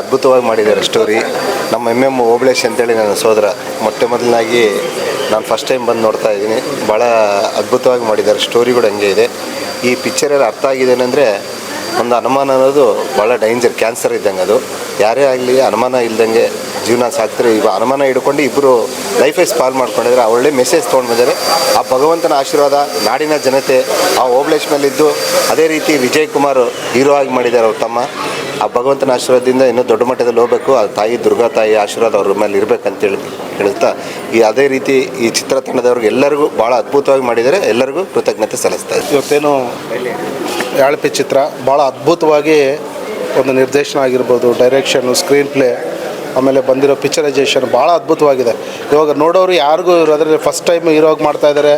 ಅದ್ಭುತವಾಗಿ ಮಾಡಿದ್ದಾರೆ ಸ್ಟೋರಿ ನಮ್ಮ ಎಂ ಎಂ ಓಬಳೇಶ್ ಅಂತೇಳಿ ನನ್ನ ಸೋದರ. ಮೊಟ್ಟೆ ಮೊದಲನಾಗಿ ನಾನು ಫಸ್ಟ್ ಟೈಮ್ ಬಂದು ನೋಡ್ತಾ ಇದ್ದೀನಿ. ಭಾಳ ಅದ್ಭುತವಾಗಿ ಮಾಡಿದ್ದಾರೆ. ಸ್ಟೋರಿ ಕೂಡ ಹಂಗೆ ಇದೆ. ಈ ಪಿಕ್ಚರಲ್ಲಿ ಅರ್ಥ ಆಗಿದೆ ಏನಂದರೆ, ಒಂದು ಅನುಮಾನ ಅನ್ನೋದು ಭಾಳ ಡೇಂಜರ್ ಕ್ಯಾನ್ಸರ್ ಇದ್ದಂಗೆ ಅದು. ಯಾರೇ ಆಗಲಿ ಅನುಮಾನ ಇಲ್ದಂಗೆ ಜೀವನ ಸಾಕ್ತಾರೆ ಇವಾಗ ಅನುಮಾನ ಹಿಡ್ಕೊಂಡು ಇಬ್ಬರು ಲೈಫೇ ಸ್ಪಾಲ್ ಮಾಡ್ಕೊಂಡಿದ್ದಾರೆ ಒಳ್ಳೆ ಮೆಸೇಜ್ ತೊಗೊಂಡು ಬಂದರೆ, ಆ ಭಗವಂತನ ಆಶೀರ್ವಾದ, ನಾಡಿನ ಜನತೆ, ಆ ಓಬಳೇಶ್ ಮೇಲಿದ್ದು, ಅದೇ ರೀತಿ ವಿಜಯ್ ಕುಮಾರ್ ಹೀರೋ ಆಗಿ ಮಾಡಿದ್ದಾರೆ ಅವ್ರ ತಮ್ಮ. ಆ ಭಗವಂತನ ಆಶೀರ್ವಾದದಿಂದ ಇನ್ನೂ ದೊಡ್ಡ ಮಟ್ಟದಲ್ಲಿ ಹೋಗಬೇಕು. ಆ ತಾಯಿ, ದುರ್ಗಾ ತಾಯಿ ಆಶೀರ್ವಾದ ಅವ್ರ ಮೇಲೆ ಇರಬೇಕಂತ ಹೇಳಿ, ಹೇಳ್ತಾ, ಈ ಅದೇ ರೀತಿ ಈ ಚಿತ್ರತಂಡದವ್ರಿಗೆ ಎಲ್ಲರಿಗೂ ಭಾಳ ಅದ್ಭುತವಾಗಿ ಮಾಡಿದ್ದಾರೆ. ಎಲ್ಲರಿಗೂ ಕೃತಜ್ಞತೆ ಸಲ್ಲಿಸ್ತಾ ಇದ್ದೀನಿ. ಇವತ್ತೇನು ಯಾಳ್ಪಿ ಚಿತ್ರ, ಭಾಳ ಅದ್ಭುತವಾಗಿ ಒಂದು ನಿರ್ದೇಶನ ಆಗಿರ್ಬೋದು ಡೈರೆಕ್ಷನು ಸ್ಕ್ರೀನ್ ಪ್ಲೇ ಆಮೇಲೆ ಬಂದಿರೋ ಪಿಕ್ಚರೈಸೇಷನ್ ಭಾಳ ಅದ್ಭುತವಾಗಿದೆ. ಇವಾಗ ನೋಡೋರು ಯಾರಿಗೂ ಅದರಲ್ಲಿ ಫಸ್ಟ್ ಟೈಮ್ ಹೀರೋಗಿ ಮಾಡ್ತಾ ಇದ್ದಾರೆ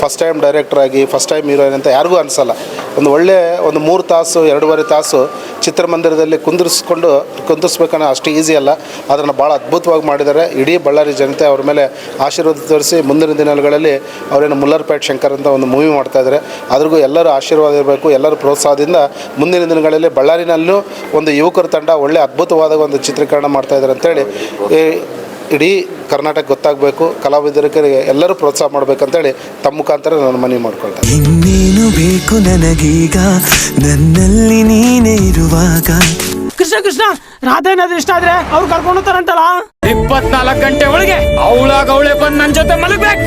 ಫಸ್ಟ್ ಟೈಮ್ ಡೈರೆಕ್ಟರ್ ಆಗಿ ಫಸ್ಟ್ ಟೈಮ್ ಹೀರೋಯಿನ್ ಅಂತ ಯಾರಿಗೂ ಅನಿಸಲ್ಲ. ಒಂದು ಒಳ್ಳೆ ಒಂದು ಮೂರು ತಾಸು, ಎರಡೂವರೆ ತಾಸು ಚಿತ್ರಮಂದಿರದಲ್ಲಿ ಕುಂದಿರಿಸ್ಕೊಂಡು ಕುಂದಿರಿಸ್ಬೇಕನ್ನೋ ಅಷ್ಟು ಈಸಿ ಅಲ್ಲ. ಅದನ್ನು ಭಾಳ ಅದ್ಭುತವಾಗಿ ಮಾಡಿದ್ದಾರೆ. ಇಡೀ ಬಳ್ಳಾರಿ ಜನತೆ ಅವ್ರ ಮೇಲೆ ಆಶೀರ್ವಾದ ತೋರಿಸಿ ಮುಂದಿನ ದಿನಗಳಲ್ಲಿ ಅವರೇನು ಮುಲ್ಲರ್ಪೇಟ್ ಶಂಕರ್ ಅಂತ ಒಂದು ಮೂವಿ ಮಾಡ್ತಾ ಇದ್ದಾರೆ ಅದ್ರಿಗೂ ಎಲ್ಲರೂ ಆಶೀರ್ವಾದ ಇರಬೇಕು, ಎಲ್ಲರ ಪ್ರೋತ್ಸಾಹದಿಂದ ಮುಂದಿನ ದಿನಗಳಲ್ಲಿ ಬಳ್ಳಾರಿನಲ್ಲೂ ಒಂದು ಯುವಕರ ತಂಡ ಒಳ್ಳೆ ಅದ್ಭುತವಾದ ಒಂದು ಚಿತ್ರೀಕರಣ ಮಾಡ್ತಾಯಿದ್ದಾರೆ ಅಂತೇಳಿ ಇಡೀ ಕರ್ನಾಟಕ ಗೊತ್ತಾಗಬೇಕು ಕಲಾವಿದರಿಗೆ ಎಲ್ಲರೂ ಪ್ರೋತ್ಸಾಹ ಮಾಡಬೇಕಂತೇಳಿ ತಮ್ಮ ಮುಖಾಂತರ ನಾನು ಮನವಿ ಮಾಡ್ಕೊಳ್ತೇನೆ ಇನ್ನೇನು ಬೇಕು ನನಗೀಗ? ನನ್ನಲ್ಲಿ ನೀನೇ ಇರುವಾಗ? ಕೃಷ್ಣ ಕೃಷ್ಣ ರಾಧೆ ಏನಾದ್ರೂ ಇಷ್ಟ ಆದ್ರೆ ಅವ್ರು ಕರ್ಕೊಂಡು ಹೋಗ್ತಾರಂತಲ್ಲ? ಇಪ್ಪತ್ನಾಲ್ಕು ಗಂಟೆ ಒಳಗೆ ಅವಳಾಗ ಅವಳೆ ಬಂದು ನನ್ನ ಜೊತೆ ಮಲಗ್ಬೇಕು.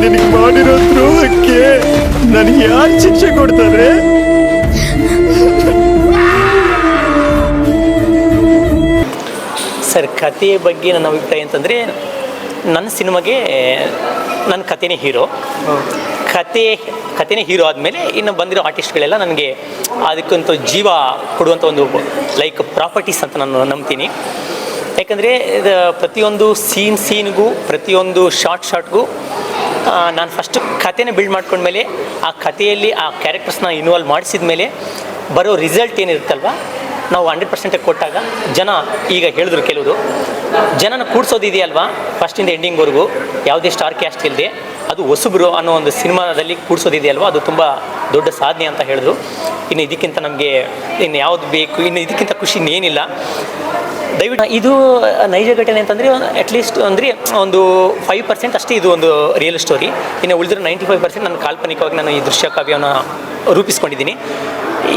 ನಿನಗೆ ಮಾಡಿರೋ ದ್ರೋಹಕ್ಕೆ ನನಗೆ ಯಾರು ಶಿಕ್ಷೆ ಕೊಡ್ತಾರೆ? ಕಥೆಯ ಬಗ್ಗೆ ನನ್ನ ಅಭಿಪ್ರಾಯ ಅಂತಂದರೆ ನನ್ನ ಸಿನಿಮಾಗೆ ನನ್ನ ಕಥೆನೇ ಹೀರೋ. ಕತೆ ಕಥೆನೇ ಹೀರೋ ಆದಮೇಲೆ ಇನ್ನು ಬಂದಿರೋ ಆರ್ಟಿಸ್ಟ್ಗಳೆಲ್ಲ ನನಗೆ ಅದಕ್ಕಂತೂ ಜೀವ ಕೊಡುವಂಥ ಒಂದು ಲೈಕ್ ಪ್ರಾಪರ್ಟೀಸ್ ಅಂತ ನಾನು ನಂಬ್ತೀನಿ. ಯಾಕಂದರೆ ಇದು ಪ್ರತಿಯೊಂದು ಸೀನ್ ಸೀನ್ಗೂ ಪ್ರತಿಯೊಂದು ಶಾರ್ಟ್ ಶಾರ್ಟ್ಗೂ ನಾನು ಫಸ್ಟ್ ಕಥೆನ ಬಿಲ್ಡ್ ಮಾಡ್ಕೊಂಡ್ಮೇಲೆ ಆ ಕಥೆಯಲ್ಲಿ ಆ ಕ್ಯಾರೆಕ್ಟರ್ಸ್ನ ಇನ್ವಾಲ್ವ್ ಮಾಡಿಸಿದ ಮೇಲೆ ಬರೋ ರಿಸಲ್ಟ್ ಏನಿರುತ್ತಲ್ವ ನಾವು ಹಂಡ್ರೆಡ್ ಪರ್ಸೆಂಟ್ ಕೊಟ್ಟಾಗ ಜನ ಈಗ ಹೇಳಿದ್ರು ಕೆಲವರು ಜನನ ಕೂಡ್ಸೋದಿದೆಯಲ್ವಾ ಫಸ್ಟಿಂದ ಎಂಡಿಂಗ್ವರೆಗೂ ಯಾವುದೇ ಸ್ಟಾರ್ ಕ್ಯಾಸ್ಟ್ ಇಲ್ಲದೆ ಅದು ಹೊಸಬ್ರು ಅನ್ನೋ ಒಂದು ಸಿನಿಮಾದಲ್ಲಿ ಕೂಡಿಸೋದಿದೆಯಲ್ವ ಅದು ತುಂಬ ದೊಡ್ಡ ಸಾಧನೆ ಅಂತ ಹೇಳಿದ್ರು. ಇನ್ನು ಇದಕ್ಕಿಂತ ನಮಗೆ ಇನ್ನು ಯಾವುದು ಬೇಕು, ಇನ್ನು ಇದಕ್ಕಿಂತ ಖುಷಿ ಇನ್ನೇನಿಲ್ಲ ದಯವಿಟ್ಟು ಇದು ನೈಜ ಘಟನೆ ಅಂತಂದರೆ ಅಟ್ಲೀಸ್ಟ್ ಅಂದರೆ ಒಂದು ಫೈವ್ ಪರ್ಸೆಂಟ್ ಅಷ್ಟೇ ಇದು ಒಂದು ರಿಯಲ್ ಸ್ಟೋರಿ ಇನ್ನು ಉಳಿದ್ರೆ ನೈಂಟಿ ಫೈವ್ ಪರ್ಸೆಂಟ್ ನಾನು ಕಾಲ್ಪನಿಕವಾಗಿ ನಾನು ಈ ದೃಶ್ಯ ಕಾವ್ಯವನ್ನು ರೂಪಿಸ್ಕೊಂಡಿದ್ದೀನಿ.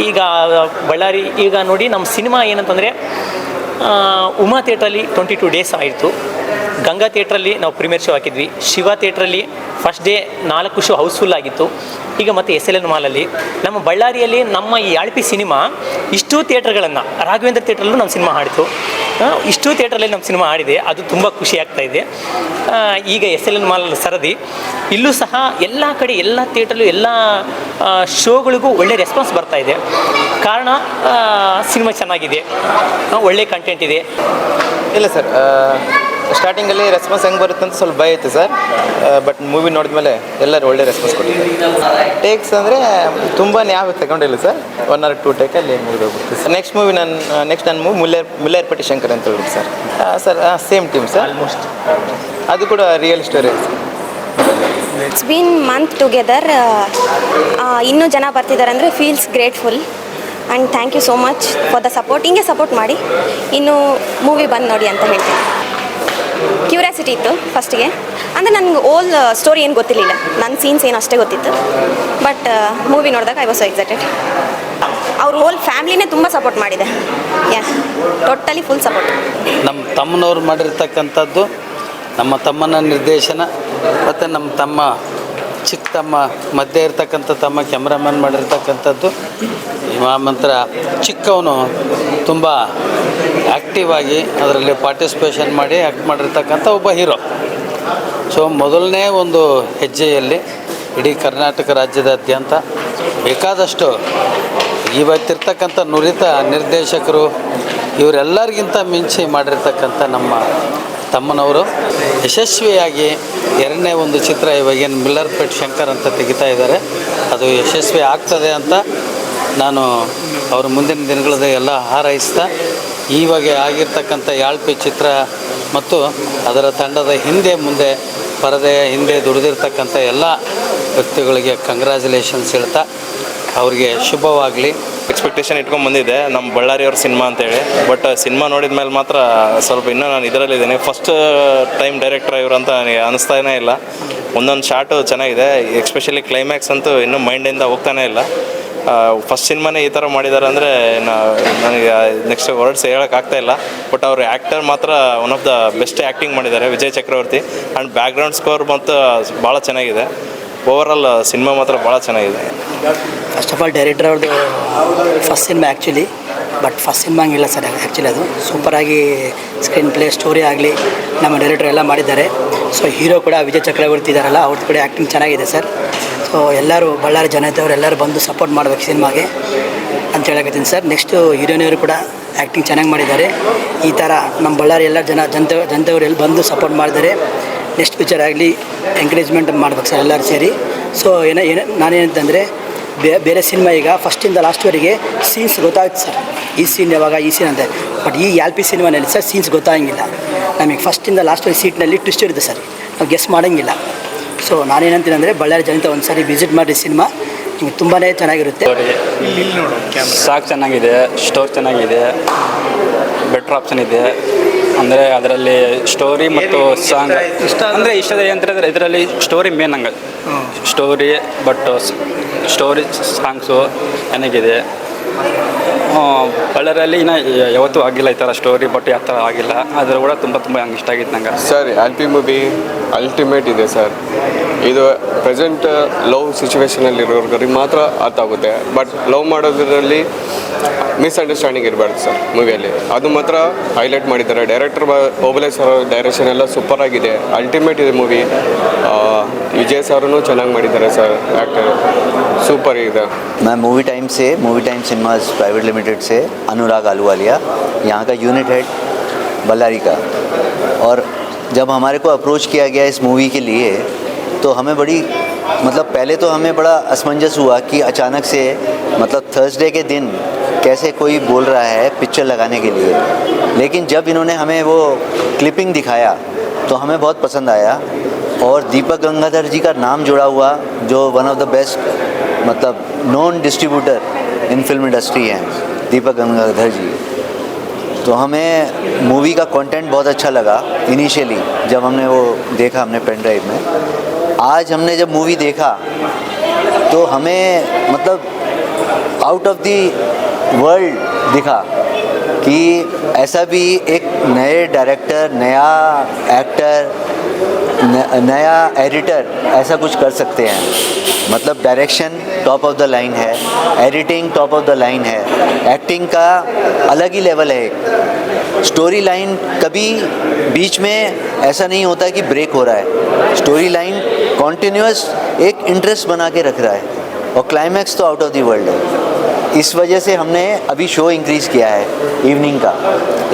ಈಗ ಬಳ್ಳಾರಿ ಈಗ ನೋಡಿ ನಮ್ಮ ಸಿನಿಮಾ ಏನಂತಂದರೆ ಉಮಾ ಥಿಯೇಟ್ರಲ್ಲಿ ಟ್ವೆಂಟಿ ಟು ಡೇಸ್ ಆಯಿತು. ಗಂಗಾ ಥಿಯೇಟ್ರಲ್ಲಿ ನಾವು ಪ್ರೀಮಿಯರ್ ಶೋ ಹಾಕಿದ್ವಿ. ಶಿವ ಥಿಯೇಟ್ರಲ್ಲಿ ಫಸ್ಟ್ ಡೇ ನಾಲ್ಕು ಶೋ ಹೌಸ್ಫುಲ್ ಆಗಿತ್ತು. ಈಗ ಮತ್ತೆ ಎಸ್ ಎಲ್ ಎನ್ ಮಾಲಲ್ಲಿ ನಮ್ಮ ಬಳ್ಳಾರಿಯಲ್ಲಿ ನಮ್ಮ ಈ ಆಳ್ಪಿ ಸಿನಿಮಾ ಇಷ್ಟು ಥಿಯೇಟ್ರ್ಗಳನ್ನು ರಾಘವೇಂದ್ರ ಥಿಯೇಟ್ರಲ್ಲೂ ನಮ್ಮ ಸಿನಿಮಾ ಆಡಿತು ಆ, ಇಷ್ಟು ಥಿಯೇಟ್ರಲ್ಲಿ ನಮ್ಮ ಸಿನಿಮಾ ಆಡಿದೆ. ಅದು ತುಂಬ ಖುಷಿ ಆಗ್ತಾ ಇದೆ. ಈಗ ಎಸ್ ಎಲ್ ಎನ್ ಮಾಲ್ ಸರದಿ. ಇಲ್ಲೂ ಸಹ ಎಲ್ಲ ಕಡೆ ಎಲ್ಲ ಥಿಯೇಟ್ರಲ್ಲೂ ಎಲ್ಲ ಶೋಗಳಿಗೂ ಒಳ್ಳೆ ರೆಸ್ಪಾನ್ಸ್ ಬರ್ತಾ ಇದೆ. ಕಾರಣ ಸಿನಿಮಾ ಚೆನ್ನಾಗಿದೆ. ಒಳ್ಳೆ ಕಂಟೆಂಟ್ ಇದೆ. ಇಲ್ಲ ಸರ್ ಸ್ಟಾರ್ಟಿಂಗಲ್ಲಿ ರೆಸ್ಪಾನ್ಸ್ ಹೆಂಗೆ ಬರುತ್ತೆ ಅಂತ ಸ್ವಲ್ಪ ಭಯ ಇತ್ತು ಸರ್. ಬಟ್ ಮೂವಿ ನೋಡಿದ ಮೇಲೆ ಎಲ್ಲರೂ ಒಳ್ಳೆ ರೆಸ್ಪಾನ್ಸ್ ಕೊಟ್ಟಿದ್ದಾರೆ. ಟೇಕ್ಸ್ ಅಂದರೆ ತುಂಬ ಯಾವ ತಗೊಂಡಿಲ್ಲ ಸರ್. ಒನ್ ಆರ್ ಟೂ ಟೇಕಲ್ಲಿ ಮುಗಿದೋಗ್ಬಿಡ್ತು ಸರ್. ನೆಕ್ಸ್ಟ್ ಮೂವಿ ನಾನು ನೆಕ್ಸ್ಟ್ ನನ್ನ ಮೂವಿ ಮುಲ್ಲೇರ್ ಮುಲ್ಲೇರ್ಪಟ್ಟಿ ಶಂಕರ್ ಅಂತ ಹೇಳಿದ್ರು sir. Sir same team sir. Almost ಅದು ಕೂಡ real story it's been month together ಇನ್ನೂ ಜನ ಬರ್ತಿದ್ದಾರೆ ಅಂದರೆ feels grateful and thank you so much for the support ಹಿಂಗೆ ಸಪೋರ್ಟ್ ಮಾಡಿ. ಇನ್ನು ಮೂವಿ ಬಂದು ನೋಡಿ ಅಂತ ಹೇಳ್ತೀನಿ. ಕ್ಯೂರಿಯಾಸಿಟಿ ಇತ್ತು ಫಸ್ಟಿಗೆ. ಅಂದರೆ ನನಗೆ ಓಲ್ ಸ್ಟೋರಿ ಏನು ಗೊತ್ತಿರಲಿಲ್ಲ. ನನ್ನ ಸೀನ್ಸ್ ಏನು ಅಷ್ಟೇ ಗೊತ್ತಿತ್ತು. ಬಟ್ ಮೂವಿ ನೋಡಿದಾಗ ಐ ವಾಸ್ ಸೊ ಎಕ್ಸೈಟೆಡ್ ಅವ್ರ ಹೋಲ್ ಫ್ಯಾಮ್ಲಿನೇ ತುಂಬ ಸಪೋರ್ಟ್ ಮಾಡಿದೆ. ಯಾ ಟೋಟಲಿ ಫುಲ್ ಸಪೋರ್ಟ್ ನಮ್ಮ ತಮ್ಮನವ್ರು ಮಾಡಿರ್ತಕ್ಕಂಥದ್ದು, ನಮ್ಮ ತಮ್ಮನ ನಿರ್ದೇಶನ, ಮತ್ತು ನಮ್ಮ ತಮ್ಮ ಚಿಕ್ಕ ತಮ್ಮ ಮಧ್ಯೆ ಇರ್ತಕ್ಕಂಥ ತಮ್ಮ ಕ್ಯಾಮ್ರಾಮನ್ ಮಾಡಿರ್ತಕ್ಕಂಥದ್ದು. ಮಂತ್ರ ಚಿಕ್ಕವನು ತುಂಬ ಆ್ಯಕ್ಟಿವ್ ಆಗಿ ಅದರಲ್ಲಿ ಪಾರ್ಟಿಸಿಪೇಷನ್ ಮಾಡಿ ಆ್ಯಕ್ಟ್ ಮಾಡಿರ್ತಕ್ಕಂಥ ಒಬ್ಬ ಹೀರೋ ಸೊ ಮೊದಲನೇ ಒಂದು ಹೆಜ್ಜೆಯಲ್ಲಿ ಇಡೀ ಕರ್ನಾಟಕ ರಾಜ್ಯದಾದ್ಯಂತ ಬೇಕಾದಷ್ಟು ಇವತ್ತಿರ್ತಕ್ಕಂಥ ನುರಿತ ನಿರ್ದೇಶಕರು, ಇವರೆಲ್ಲರಿಗಿಂತ ಮಿಂಚಿ ಮಾಡಿರ್ತಕ್ಕಂಥ ನಮ್ಮ ತಮ್ಮನವರು ಯಶಸ್ವಿಯಾಗಿ ಎರಡನೇ ಒಂದು ಚಿತ್ರ ಇವಾಗೇನು ಮಿಲ್ಲರ್ಪೇಟ್ ಶಂಕರ್ ಅಂತ ತೆಗಿತಾ ಇದ್ದಾರೆ. ಅದು ಯಶಸ್ವಿ ಆಗ್ತದೆ ಅಂತ ನಾನು ಅವ್ರ ಮುಂದಿನ ದಿನಗಳದ ಎಲ್ಲ ಹಾರೈಸ್ತಾ ಈವಾಗ ಆಗಿರ್ತಕ್ಕಂಥ ಯಾಳ್ಪಿ ಚಿತ್ರ ಮತ್ತು ಅದರ ತಂಡದ ಹಿಂದೆ ಮುಂದೆ, ಪರದೆಯ ಹಿಂದೆ ದುಡಿದಿರ್ತಕ್ಕಂಥ ಎಲ್ಲ ವ್ಯಕ್ತಿಗಳಿಗೆ ಕಂಗ್ರ್ಯಾಚುಲೇಷನ್ಸ್ ಹೇಳ್ತಾ ಅವ್ರಿಗೆ ಶುಭವಾಗಲಿ. ಎಕ್ಸ್ಪೆಕ್ಟೇಷನ್ ಇಟ್ಕೊಂಡು ಬಂದಿದ್ದೆ. ನಮ್ಮ ಬಳ್ಳಾರಿಯವ್ರ ಸಿನಿಮಾ ಅಂತೇಳಿ. ಬಟ್ ಸಿನಿಮಾ ನೋಡಿದ ಮೇಲೆ ಮಾತ್ರ ಸ್ವಲ್ಪ ಇನ್ನೂ ನಾನು ಇದರಲ್ಲಿದ್ದೀನಿ. ಫಸ್ಟ್ ಟೈಮ್ ಡೈರೆಕ್ಟರ್ ಇವರು ಅಂತ ನನಗೆ ಅನಿಸ್ತಾನೇ ಇಲ್ಲ. ಒಂದೊಂದು ಶಾರ್ಟು ಚೆನ್ನಾಗಿದೆ. ಎಕ್ಸ್ಪೆಷಲಿ ಕ್ಲೈಮ್ಯಾಕ್ಸ್ ಅಂತೂ ಇನ್ನೂ ಮೈಂಡಿಂದ ಹೋಗ್ತಾನೆ ಇಲ್ಲ. ಫಸ್ಟ್ ಸಿನಿಮಾನೇ ಈ ಥರ ಮಾಡಿದ್ದಾರೆ ಅಂದರೆ ನನಗೆ ನೆಕ್ಸ್ಟ್ ವರ್ಡ್ಸ್ ಹೇಳೋಕ್ಕಾಗ್ತಾ ಇಲ್ಲ. ಬಟ್ ಅವ್ರ ಆ್ಯಕ್ಟರ್ ಮಾತ್ರ one of the best acting ಮಾಡಿದ್ದಾರೆ, Vijay Chakravarthi. And background score ಮತ್ತು ಭಾಳ ಚೆನ್ನಾಗಿದೆ. ಓವರಾಲ್ ಸಿನಿಮಾ ಮಾತ್ರ ಭಾಳ ಚೆನ್ನಾಗಿದೆ. ಫಸ್ಟ್ ಆಫ್ ಆಲ್ ಡೈರೆಕ್ಟರ್ ಅವ್ರದ್ದು first cinema actually but first cinema ಹಂಗಿಲ್ಲ ಸರ್ ಆ್ಯಕ್ಚುಲಿ ಅದು. ಸೂಪರಾಗಿ ಸ್ಕ್ರೀನ್ ಪ್ಲೇ ಸ್ಟೋರಿ ಆಗಲಿ, ನಮ್ಮ ಡೈರೆಕ್ಟರ್ ಎಲ್ಲ ಮಾಡಿದ್ದಾರೆ. ಸೊ ಹೀರೋ ಕೂಡ ವಿಜಯ್ ಚಕ್ರವರ್ತಿ ಇದ್ದಾರಲ್ಲ ಅವ್ರದ್ದು ಕೂಡ ಆ್ಯಕ್ಟಿಂಗ್ ಚೆನ್ನಾಗಿದೆ ಸರ್ ಸೊ ಎಲ್ಲರೂ, ಬಳ್ಳಾರಿ ಜನತೆಯವರು ಎಲ್ಲರೂ ಬಂದು ಸಪೋರ್ಟ್ ಮಾಡ್ಬೇಕು ಸಿನಿಮಾಗೆ ಅಂತ ಹೇಳಕತ್ತೀನಿ ಸರ್ ನೆಕ್ಸ್ಟು ಹೀರೋನಿಯವರು ಕೂಡ ಆ್ಯಕ್ಟಿಂಗ್ ಚೆನ್ನಾಗಿ ಮಾಡಿದ್ದಾರೆ. ಈ ಥರ ನಮ್ಮ ಬಳ್ಳಾರಿ ಎಲ್ಲ ಜನ, ಜನತೆ, ಜನತೆಯವರು ಎಲ್ಲಿ ಬಂದು ಸಪೋರ್ಟ್ ಮಾಡಿದ್ದಾರೆ. ನೆಕ್ಸ್ಟ್ ಪಿಕ್ಚರ್ ಆಗಲಿ ಎಂಕರೇಜ್ಮೆಂಟ್ ಮಾಡ್ಬೇಕು ಸರ್ ಎಲ್ಲರೂ ಸೇರಿ. ಸೊ ಏನ, ಏನೋ, ನಾನೇನಂತಂದರೆ ಬೇರೆ ಸಿನಿಮಾ ಈಗ ಫಸ್ಟಿಂದ ಲಾಸ್ಟ್ವರೆಗೆ ಸೀನ್ಸ್ ಗೊತ್ತಾಗುತ್ತೆ ಸರ್ ಈ ಸೀನ್ ಯಾವಾಗ, ಈ ಸೀನ್ ಅಂತ ಬಟ್ ಈ ಎಲ್ ಪಿ ಸಿನಿಮಾನಲ್ಲಿ ಸರ್ ಸೀನ್ಸ್ ಗೊತ್ತಾಗಂಗಿಲ್ಲ ನಮಗೆ ಫಸ್ಟಿಂದ ಲಾಸ್ಟ್ವರೆಗೆ ಸೀಟ್ನಲ್ಲಿ ಟ್ವಿಸ್ಟ್ ಇರುತ್ತೆ ಸರ್ ನಾವು ಗೆಸ್ ಮಾಡೋಂಗಿಲ್ಲ. ಸೊ ನಾನೇನಂತೀನಿ ಅಂದರೆ ಬಳ್ಳಾರಿ ಜನತೆ ಒಂದು ಸಾರಿ ವಿಸಿಟ್ ಮಾಡಿ ಸಿನಿಮಾ. ನಿಮಗೆ ತುಂಬಾ ಚೆನ್ನಾಗಿರುತ್ತೆ. ಸಾಕು ಚೆನ್ನಾಗಿದೆ ಸ್ಟೋರ್ ಚೆನ್ನಾಗಿದೆ ಬೆಟ್ರ್ ಆಪ್ಷನ್ ಇದೆ. ಅಂದರೆ ಅದರಲ್ಲಿ ಸ್ಟೋರಿ ಮತ್ತು ಸಾಂಗ್ ಅಂದರೆ ಇಷ್ಟದ ಏನಂತಂದರೆ ಇದರಲ್ಲಿ ಸ್ಟೋರಿ ಮೇನ್ ಹಂಗೆ. ಸ್ಟೋರಿ ಬಟ್ ಸ್ಟೋರಿ ಸಾಂಗ್ಸು ನನಗಿದೆ ಬಳ್ಳಾರಿಯಲ್ಲಿ ಇನ್ನು ಯಾವತ್ತೂ ಆಗಿಲ್ಲ ಈ ಥರ ಸ್ಟೋರಿ ಬಟ್ ಯಾವ ಥರ ಆಗಿಲ್ಲ. ಅದ್ರ ಕೂಡ ತುಂಬ ತುಂಬ ಹಂಗೆ ಇಷ್ಟ ಆಗಿತ್ತು ನಂಗೆ. Sir L P movie ultimate ಇದೆ ಸರ್. ಇದು ಪ್ರೆಸೆಂಟ್ ಲವ್ ಸಿಚುವೇಶನಲ್ಲಿರೋರಿಗೆ ಮಾತ್ರ ಅರ್ಥ ಆಗುತ್ತೆ ಬಟ್ ಲವ್ ಮಾಡೋದ್ರಲ್ಲಿ ಮಿಸ್ಅಂಡರ್ಸ್ಟ್ಯಾಂಡಿಂಗ್ ಇರಬಾರ್ದು ಸರ್ ಮೂವಿಯಲ್ಲಿ ಅದು ಮಾತ್ರ ಹೈಲೈಟ್ ಮಾಡಿದ್ದಾರೆ ಡೈರೆಕ್ಟರ್ ಓಬಲೆ ಸರ್ ಡೈರೆಕ್ಷನ್ ಎಲ್ಲ ಸೂಪರ್ ಆಗಿದೆ ಅಲ್ಟಿಮೇಟ್ ಇದೆ ಮೂವಿ ವಿಜಯ್ ಸರೂ ಚೆನ್ನಾಗಿ ಮಾಡಿದ್ದಾರೆ ಸರ್ ಆ್ಯಕ್ಟರ್ ಸೂಪರ್ ಇದೆ मैं मूवी टाइम से movie time cinemas private limited से अनुराग आलूवालिया यहाँ का यूनिट हेड बल्लारी का और जब हमारे को अप्रोच किया गया इस मूवी के लिए तो हमें बड़ी मतलब पहले तो हमें बड़ा असमंजस हुआ कि अचानक से मतलब थर्सडे के दिन कैसे कोई बोल रहा है पिक्चर लगाने के लिए। लेकिन जब इन्होंने हमें वो क्लिपिंग दिखाया तो हमें बहुत पसंद आया। और दीपक गंगाधर जी का नाम जुड़ा हुआ, जो वन ऑफ़ द बेस्ट मतलब non distributor in film industry हैं, दीपक गंगाधर जी। तो हमें मूवी का कंटेंट बहुत अच्छा लगा इनिशियली जब हमने वो देखा हमने पेन ड्राइव में। आज हमने जब मूवी देखा तो हमें मतलब आउट ऑफ़ दी वर्ल्ड दिखा कि ऐसा भी एक नए डायरेक्टर नया एक्टर न- नया एडिटर ऐसा कुछ कर सकते हैं। मतलब direction top of the line है editing top of the line है। एक्टिंग का अलग ही लेवल है स्टोरी लाइन कभी बीच में ऐसा नहीं होता कि ब्रेक हो रहा है। स्टोरी लाइन कॉन्टिन्यूस एक इंटरेस्ट बना के रख रहा है। और क्लाइमैक्स तो आउट ऑफ़ दी वर्ल्ड है। इस वजह से हमने अभी शो इंक्रीज़ किया है इवनिंग का।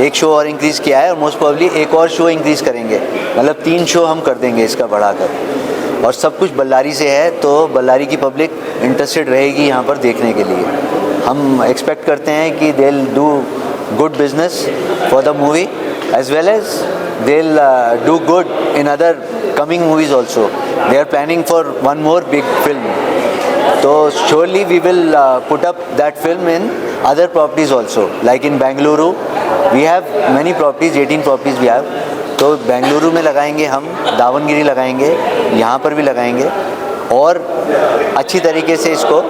एक शो और इंक्रीज़ किया है और मोस्ट प्रॉब्ली एक और शो इंक्रीज़ करेंगे। मतलब तीन शो हम कर देंगे इसका बढ़ाकर। और सब कुछ बल्लारी से है तो बल्लारी की पब्लिक इंटरेस्टेड रहेगी यहाँ पर देखने के लिए। हम एक्सपेक्ट करते हैं कि they do good business for the movie as well as they do good in other coming movies also they are planning for one more big film So surely we will uh, put up that film in other properties also. Like in Bengaluru, we have many properties, 18 properties we have. तो बेंगलुरु में लगाएँगे हम दावनगिरी लगाएँगे यहाँ पर भी लगाएँगे और अच्छी तरीके से इसको